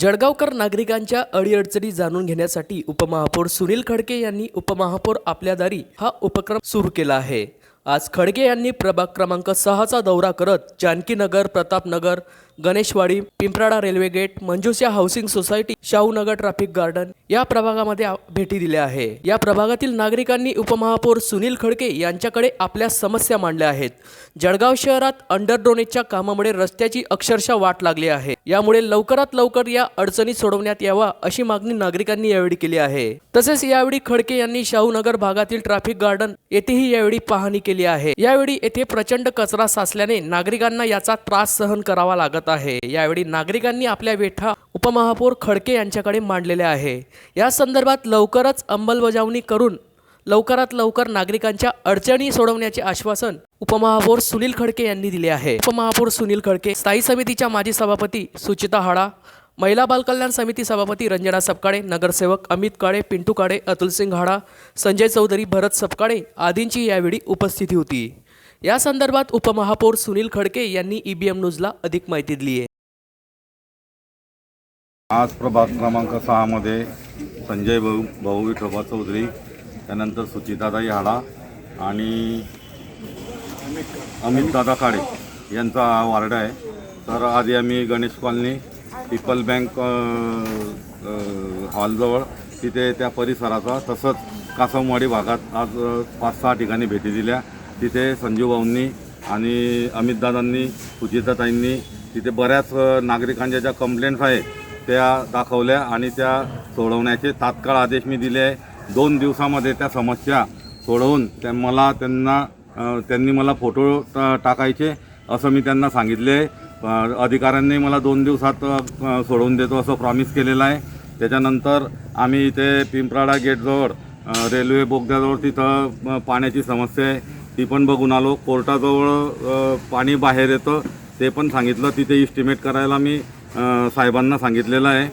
जळगावकर नागरिकांच्या अडीअडचणी जाणून घेण्यासाठी उपमहापौर सुनील खडके यांनी उपमहापौर आपल्या दारी हा उपक्रम सुरू केला आहे. आज खडगे यांनी प्रभाग क्रमांक सहाचा दौरा करत Jankinagar Pratapnagar Ganeshwadi Pimprada railway gate Manjusha housing society Shahunagar traffic garden या प्रभागामध्ये भेटी दिल्या आहे. या प्रभागातील नागरिकांनी उपमहापौर सुनील खडके यांच्याकडे आपल्या समस्या मांडल्या आहेत. जळगाव शहरात अंडर ड्रोनेजच्या कामामुळे रस्त्याची अक्षरशः वाट लागली आहे. यामुळे लवकरात लवकर या अडचणी सोडवण्यात यावा अशी मागणी नागरिकांनी यावेळी केली आहे. तसेच यावेळी खडके यांनी शाहूनगर भागातील ट्रॅफिक गार्डन येथेही यावेळी पाहणी केली आहे. यावेळी येथे प्रचंड कचरा साचल्याने नागरिकांना याचा त्रास सहन करावा लागत आहे. यावेळी नागरिकांनी आपल्या वेठा उपमहापौर खडके यांच्याकडे मांडलेल्या आहे. या संदर्भात लवकरच अंमलबजावणी करून लवकरात लवकर नागरिकांच्या अडचणी सोडवण्याचे आश्वासन उपमहापौर सुनील खडके यांनी दिले आहे. उपमहापौर सुनील खडके स्थायी समितीच्या माजी सभापती सुचिता हाडा महिला बालकल्याण समिती सभापती रंजना सपकाळे नगरसेवक अमित काळे पिंटू काळे अतुलसिंग हाडा संजय चौधरी भरत सपकाळे आदींची यावेळी उपस्थिती होती. या संदर्भात उपमहापौर सुनील खडके यांनी ईबीएम न्यूजला अधिक माहिती दिली आहे. आज प्रभाग क्रमांक सहामध्ये संजय भाऊ भाऊ विठोबा चौधरी त्यानंतर सुचितादाई हाडा आणि अमितदादा काळे यांचा वार्ड आहे. तर आज आम्ही गणेश कॉलनी पीपल बँक हॉलजवळ तिथे त्या परिसराचा तसंच कासमवाडी भागात आज पाच सहा ठिकाणी भेटी दिल्या. तिथे संजीव भाऊंनी आणि अमितदादांनी सुचिताताईंनी तिथे बऱ्याच नागरिकांच्या ज्या कंप्लेंट्स आहेत त्या दाखवल्या आणि त्या सोडवण्याचे तात्काळ आदेश मी दिले. आहे दोन दिवसामध्ये त्या समस्या सोडवून त्या मला त्यांना त्यांनी मला फोटो टाकायचे असं मी त्यांना सांगितले. आहे अधिकाऱ्यांनी मला दोन दिवसात सोडवून देतो असं प्रॉमिस केलेलं आहे. त्याच्यानंतर आम्ही इथे पिंपराडा गेटजवळ रेल्वे बोगद्याजवळ तिथं पाण्याची समस्या आहे. ती पण बघून आलो. कोर्टाजवळ पाणी बाहेर येतं ते पण सांगितलं. तिथे इस्टिमेट करायला मी साहेबांना सांगितलेलं आहे.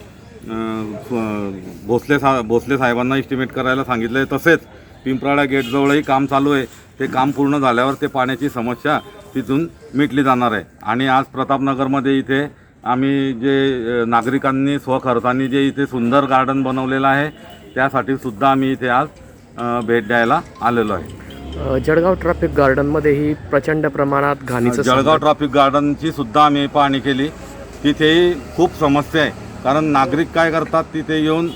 भोसले सा भोसले साहेबांना इस्टिमेट करायला सांगितलं आहे तसेच पिंपराळा गेटजवळही काम चालू आहे. ते काम पूर्ण झाल्यावर ते पाण्याची समस्या तिथून मिटली जाणार आहे. आणि आज प्रतापनगरमध्ये इथे आम्ही जे नागरिकांनी स्वखर्चाने जे इथे सुंदर गार्डन बनवलेलं आहे त्यासाठी सुद्धा आम्ही इथे आज भेट द्यायला आलेलो आहे. जळगाव ट्रॅफिक गार्डनमध्येही प्रचंड प्रमाणात घाणीचं जळगाव ट्रॅफिक गार्डनची सुद्धा आम्ही पाहणी केली. तिथेही खूप समस्या आहे. कारण नागरिक काय करतात तिथे येऊन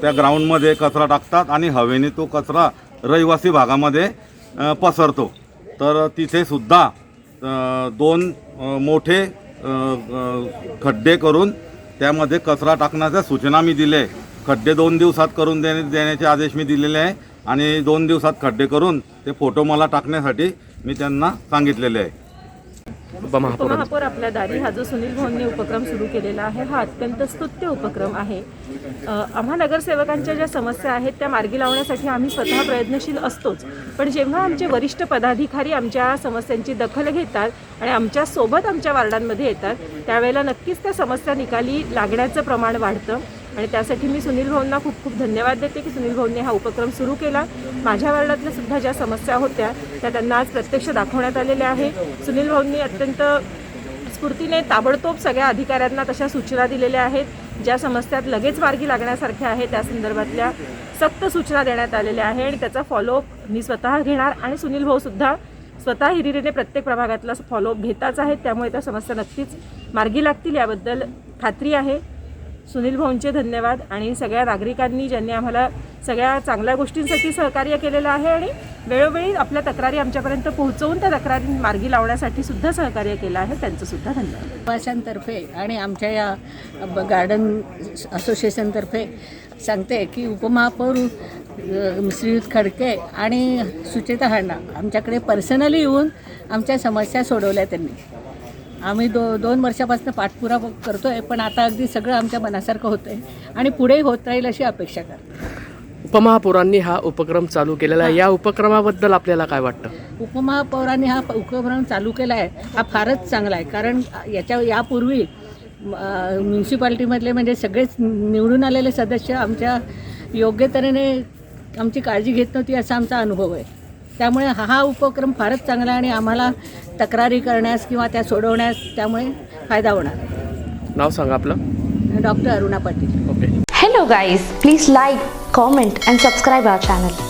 त्या ग्राउंडमध्ये कचरा टाकतात आणि हवेने तो कचरा रहिवासी भागामध्ये पसरतो. तर तिथे सुद्धा दोन मोठे खड्डे करून त्यामध्ये कचरा टाकण्याच्या सूचना मी दिले खड्डे दोन दिवसात करून देणे देण्याचे आदेश मी दिलेले आहे. आणि दोन दिवसात खड्डे करून ते फोटो मला टाकण्यासाठी मी त्यांना सांगितलेले आहे. उपमहापौर. उपमहापौर आपल्या दारी. हा जो सुनील भाऊंनी उपक्रम सुरू केलेला आहे हा अत्यंत स्तुत्य उपक्रम आहे. आम्हा नगरसेवकांच्या ज्या समस्या आहेत त्या मार्गी लावण्यासाठी आम्ही स्वतः प्रयत्नशील असतोच. पण जेव्हा आमचे वरिष्ठ पदाधिकारी आमच्या समस्यांची दखल घेतात आणि आमच्यासोबत आमच्या वार्डांमध्ये येतात त्यावेळेला नक्कीच त्या समस्या निकाली लागण्याचं प्रमाण वाढतं. आणि त्यासाठी मी सुनील भाऊंना खूप खूप धन्यवाद देते की सुनील भाऊंनी हा उपक्रम सुरू केला. माझ्या वार्डातल्या सुद्धा ज्या समस्या होत्या त्या त्यांना आज प्रत्यक्ष दाखवण्यात आलेल्या आहे. सुनील भाऊंनी अत्यंत स्फूर्तीने ताबडतोब सगळ्या अधिकाऱ्यांना तशा सूचना दिलेल्या आहेत. ज्या समस्यात लगेच मार्गी लागण्यासारख्या आहेत त्या संदर्भातल्या सक्त सूचना देण्यात आलेल्या आहे आणि त्याचा फॉलोअप मी स्वतः घेणार आणि सुनील भाऊसुद्धा स्वतः हिरिरीने प्रत्येक प्रभागातला फॉलोअप घेताच आहेत. त्यामुळे त्या समस्या नक्कीच मार्गी लागतील याबद्दल खात्री आहे. सुनील भाऊंचे धन्यवाद आणि सगळ्या नागरिकांनी ज्यांनी आम्हाला सगळ्या चांगल्या गोष्टींसाठी सहकार्य केलेलं आहे आणि वेळोवेळी आपल्या तक्रारी आमच्यापर्यंत पोहोचवून त्या तक्रारी मार्गी लावण्यासाठी सुद्धा सहकार्य केलं आहे. त्यांचं सुद्धा धन्यवाद. प्रवाशांतर्फे आणि आमच्या या गार्डन असोसिएशनतर्फे सांगते की उपमहापौर श्रीयुत खडके आणि सुचेता हांडा आमच्याकडे पर्सनली येऊन आमच्या समस्या सोडवल्या त्यांनी. आम्ही दो दोन वर्षापासून पाठपुरावा करतो आहे पण आता अगदी सगळं आमच्या मनासारखं होतं आहे आणि पुढे होत राहील अशी अपेक्षा करतो उपमहापौरांनी हा उपक्रम चालू केलेला आहे. या उपक्रमाबद्दल आपल्याला काय वाटतं? उपमहापौरांनी हा उपक्रम चालू केला आहे हा फारच चांगला आहे. कारण याच्या यापूर्वी म्युन्सिपाल्टीमधले म्हणजे सगळेच निवडून आलेले सदस्य आमच्या योग्य तऱ्हेने आमची काळजी घेत नव्हती असा आमचा अनुभव आहे. त्यामुळे हा हा उपक्रम फारच चांगला आहे आणि आम्हाला तक्रारी करण्यास किंवा त्या सोडवण्यास त्यामुळे फायदा होणार. नाव सांगा आपलं. Doctor Aruna Patil. Okay. Hello guys, please like, comment and subscribe our channel.